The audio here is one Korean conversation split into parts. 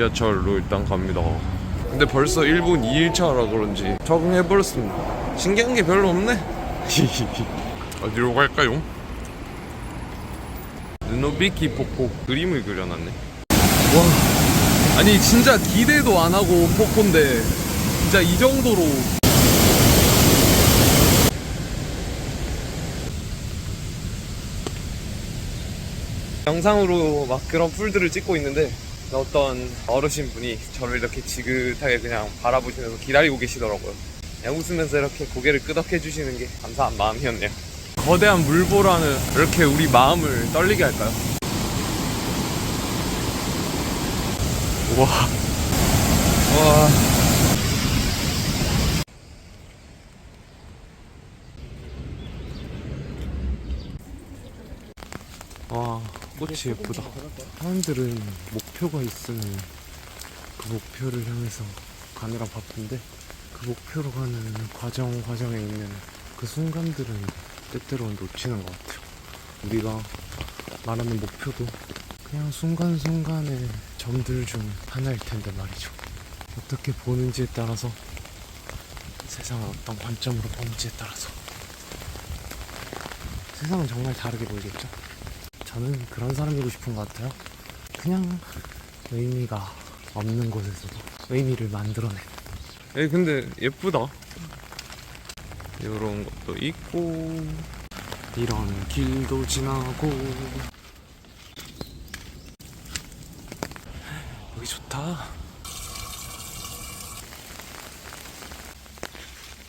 지하철로 일단 갑니다. 근데 벌써 1분 2일차라 그런지 적응해버렸습니다. 신기한 게 별로 없네. 어디로 갈까요? 느노비키 폭포 그림을 그려놨네. 와 아니 진짜 기대도 안 하고 폭포인데 진짜 이 정도로 영상으로 막 그런 풀들을 찍고 있는데 어떤 어르신 분이 저를 이렇게 지긋하게 그냥 바라보시면서 기다리고 계시더라고요. 그냥 웃으면서 이렇게 고개를 끄덕해 주시는 게 감사한 마음이었네요. 거대한 물보라는 이렇게 우리 마음을 떨리게 할까요? 와. 와. 와, 꽃이 예쁘다. 사람들은 목표가 있으면 그 목표를 향해서 가느라 바쁜데 그 목표로 가는 과정 과정에 있는 그 순간들은 때때로 놓치는 것 같아요. 우리가 말하는 목표도 그냥 순간순간의 점들 중 하나일 텐데 말이죠. 어떻게 보는지에 따라서 세상을 어떤 관점으로 보는지에 따라서 세상은 정말 다르게 보이겠죠. 저는 그런 사람이고 싶은 것 같아요. 그냥 의미가 없는 곳에서도 의미를 만들어내. 에 근데 예쁘다. 이런 것도 있고 이런 길도 지나고 여기 좋다.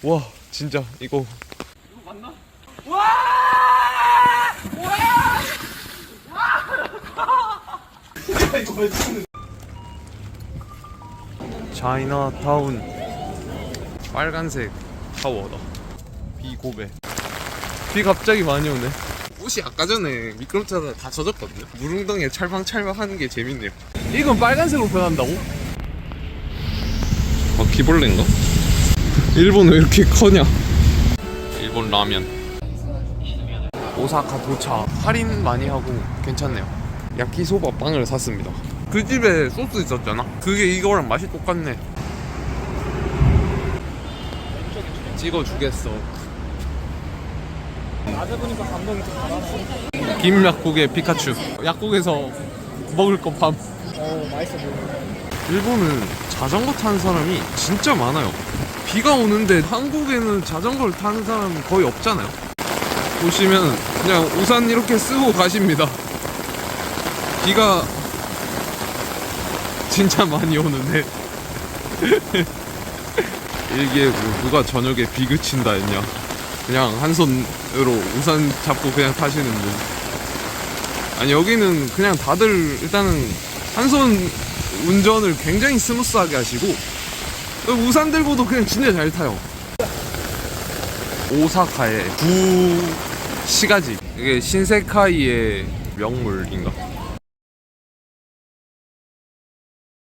와 진짜 이거 차이나타운. 빨간색 타워다. 비 고배 비 갑자기 많이 오네. 옷이 아까 전에 미끄럼틀에 다 젖었거든요. 물웅덩이에 찰방찰방 하는 게 재밌네요. 이건 빨간색으로 변한다고? 바퀴벌레인가? 일본 왜 이렇게 커냐? 일본 라면. 오사카 도착. 할인 많이 하고 괜찮네요 야키소바 빵을 샀습니다. 그 집에 소스 있었잖아. 그게 이거랑 맛이 똑같네. 찍어주겠어. 낮에 보니까 감동이 좀 많아서 김약국의 피카츄. 약국에서 먹을 것밤. 어 맛있어 보여 일본은 자전거 타는 사람이 진짜 많아요. 비가 오는데 한국에는 자전거를 타는 사람은 거의 없잖아요. 보시면 그냥 우산 이렇게 쓰고 가십니다. 비가 진짜 많이 오는데 일기예고 누가 저녁에 비 그친다 했냐. 그냥 한 손으로 우산 잡고 그냥 타시는 분. 아니 여기는 그냥 다들 일단은 한 손 운전을 굉장히 스무스하게 하시고 우산 들고도 그냥 진짜 잘 타요. 오사카의 구 시가지 이게 신세카이의 명물인가?